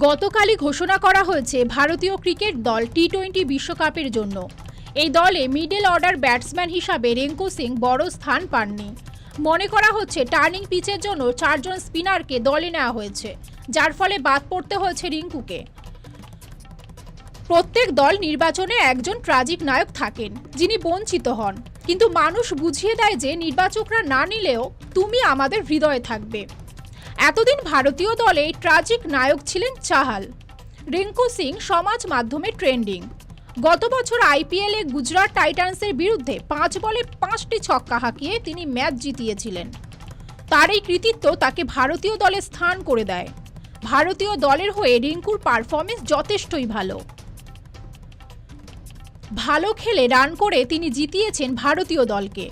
গতকালই ঘোষণা করা হয়েছে ভারতীয় ক্রিকেট দল টি টোয়েন্টি বিশ্বকাপের জন্য। এই দলে মিডল অর্ডার ব্যাটসম্যান হিসাবে রিঙ্কু সিং বড় স্থান পাননি। মনে করা হচ্ছে টার্নিং পিচের জন্য চারজন স্পিনারকে দলে নেওয়া হয়েছে, যার ফলে বাদ পড়তে হয়েছে রিঙ্কুকে। প্রত্যেক দল নির্বাচনে একজন ট্রাজিক নায়ক থাকেন, যিনি বঞ্চিত হন। কিন্তু মানুষ বুঝিয়ে দেয় যে নির্বাচকরা না নিলেও তুমি আমাদের হৃদয়ে থাকবে। এতদিন ভারতীয় দলে ট্রাজিক নায়ক ছিলেন চাহাল। রিঙ্কু সিং সমাজ মাধ্যমে ট্রেন্ডিং গত বছর আইপিএলে গুজরাট টাইটান্সের বিরুদ্ধে পাঁচ বলে পাঁচটি ছক্কা হাঁকিয়ে তিনি ম্যাচ জিতিয়েছিলেন। তার এই কৃতিত্ব তাকে ভারতীয় দলে স্থান করে দেয়। ভারতীয় দলের হয়ে রিঙ্কুর পারফরমেন্স যথেষ্টই ভালো। ভালো খেলে রান করে তিনি জিতিয়েছেন ভারতীয় দলকে।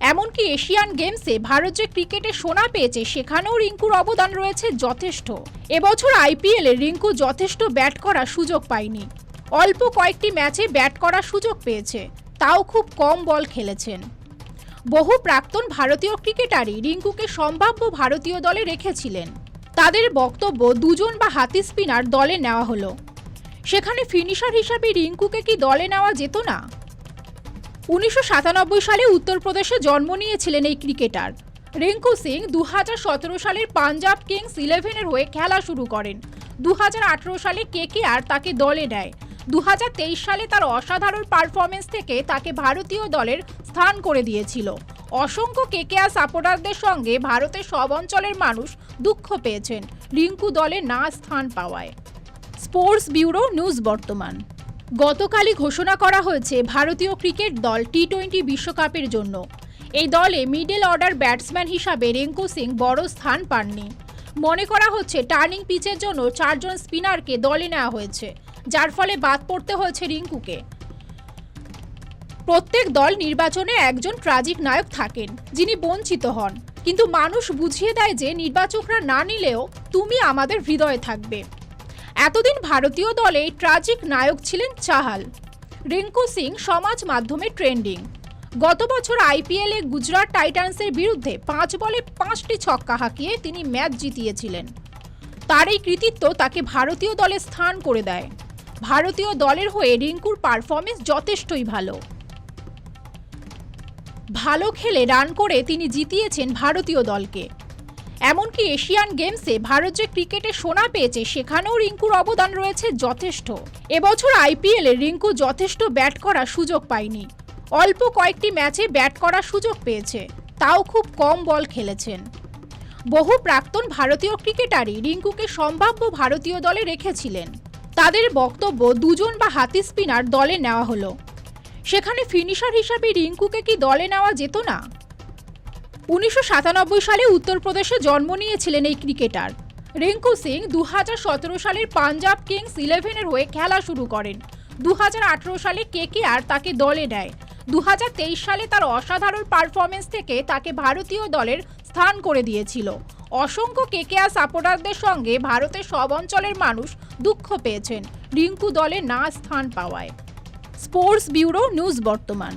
এমনকি এশিয়ান গেমসে ভারত যে ক্রিকেটে সোনা পেয়েছে, সেখানেও রিঙ্কুর অবদান রয়েছে যথেষ্ট। এবছর আইপিএলে রিঙ্কু যথেষ্ট ব্যাট করার সুযোগ পায়নি। অল্প কয়েকটি ম্যাচে ব্যাট করার সুযোগ পেয়েছে, তাও খুব কম বল খেলেছেন। বহু প্রাক্তন ভারতীয় ক্রিকেটারই রিঙ্কুকে সম্ভাব্য ভারতীয় দলে রেখেছিলেন। তাদের বক্তব্য, দুজন বা হাতি স্পিনার দলে নেওয়া হলো। সেখানে ফিনিশার হিসাবে রিঙ্কুকে কি দলে নেওয়া যেত না? উনিশশো সাতানব্বই সালে উত্তরপ্রদেশে জন্ম নিয়েছিলেন এই ক্রিকেটার। রিঙ্কু সিং দু হাজার সতেরো সালের পাঞ্জাব কিংস ইলেভেনের হয়ে খেলা শুরু করেন। দু হাজার আঠারো সালে কেকেআর তাকে দলে নেয়। দু হাজার তেইশ সালে তার অসাধারণ পারফরমেন্স থেকে তাকে ভারতীয় দলের স্থান করে দিয়েছিল। অসংখ্য কেকেআর সাপোর্টারদের সঙ্গে ভারতের সব অঞ্চলের মানুষ দুঃখ পেয়েছেন রিঙ্কু দলে না স্থান পাওয়ায়। স্পোর্টস ব্যুরো নিউজ বর্তমান। গতকালই ঘোষণা করা হয়েছে ভারতীয় ক্রিকেট দল টি টোয়েন্টি বিশ্বকাপের জন্য। এই দলে মিডল অর্ডার ব্যাটসম্যান হিসাবে রিঙ্কু সিং বড় স্থান পাননি। মনে করা হচ্ছে টার্নিং পিচের জন্য চারজন স্পিনারকে দলে নেওয়া হয়েছে, যার ফলে বাদ পড়তে হয়েছে রিঙ্কুকে। প্রত্যেক দল নির্বাচনে একজন ট্রাজিক নায়ক থাকেন, যিনি বঞ্চিত হন। কিন্তু মানুষ বুঝিয়ে দেয় যে নির্বাচকরা না নিলেও তুমি আমাদের হৃদয়ে থাকবে। এতদিন ভারতীয় দলে ট্রাজিক নায়ক ছিলেন চাহাল। রিঙ্কু সিং সমাজ মাধ্যমে ট্রেন্ডিং গত বছর আইপিএলে গুজরাট টাইটান্সের বিরুদ্ধে পাঁচ বলে পাঁচটি ছক্কা হাঁকিয়ে তিনি ম্যাচ জিতিয়েছিলেন। তার এই কৃতিত্ব তাকে ভারতীয় দলে স্থান করে দেয়। ভারতীয় দলের হয়ে রিঙ্কুর পারফরমেন্স যথেষ্টই ভালো। ভালো খেলে রান করে তিনি জিতিয়েছেন ভারতীয় দলকে। এমনকি এশিয়ান গেমসে ভারত যে ক্রিকেটে সোনা পেয়েছে, সেখানেও রিঙ্কুর অবদান রয়েছে যথেষ্ট। এবছর আইপিএলে রিঙ্কু যথেষ্ট ব্যাট করার সুযোগ পায়নি। অল্প কয়েকটি ম্যাচে ব্যাট করার সুযোগ পেয়েছে, তাও খুব কম বল খেলেছেন। বহু প্রাক্তন ভারতীয় ক্রিকেটারই রিঙ্কুকে সম্ভাব্য ভারতীয় দলে রেখেছিলেন। তাদের বক্তব্য, দুজন বা হাতি স্পিনার দলে নেওয়া হলো। সেখানে ফিনিশার হিসাবে রিঙ্কুকে কি দলে নেওয়া যেত না? উনিশশো সাতানব্বই সালে উত্তরপ্রদেশে জন্ম নিয়েছিলেন এই ক্রিকেটার। রিঙ্কু সিং দু হাজার সতেরো সালের পাঞ্জাব কিংস ইলেভেনের হয়ে খেলা শুরু করেন। দু হাজার আঠেরো সালে কেকেআর তাকে দলে নেয়। দু হাজার তেইশ সালে তার অসাধারণ পারফরমেন্স থেকে তাকে ভারতীয় দলের স্থান করে দিয়েছিল। অসংখ্য কেকেআর সাপোর্টারদের সঙ্গে ভারতের সব অঞ্চলের মানুষ দুঃখ পেয়েছেন। রিঙ্কু দলে না স্থান পাওয়ায়। স্পোর্টস ব্যুরো নিউজ বর্তমান।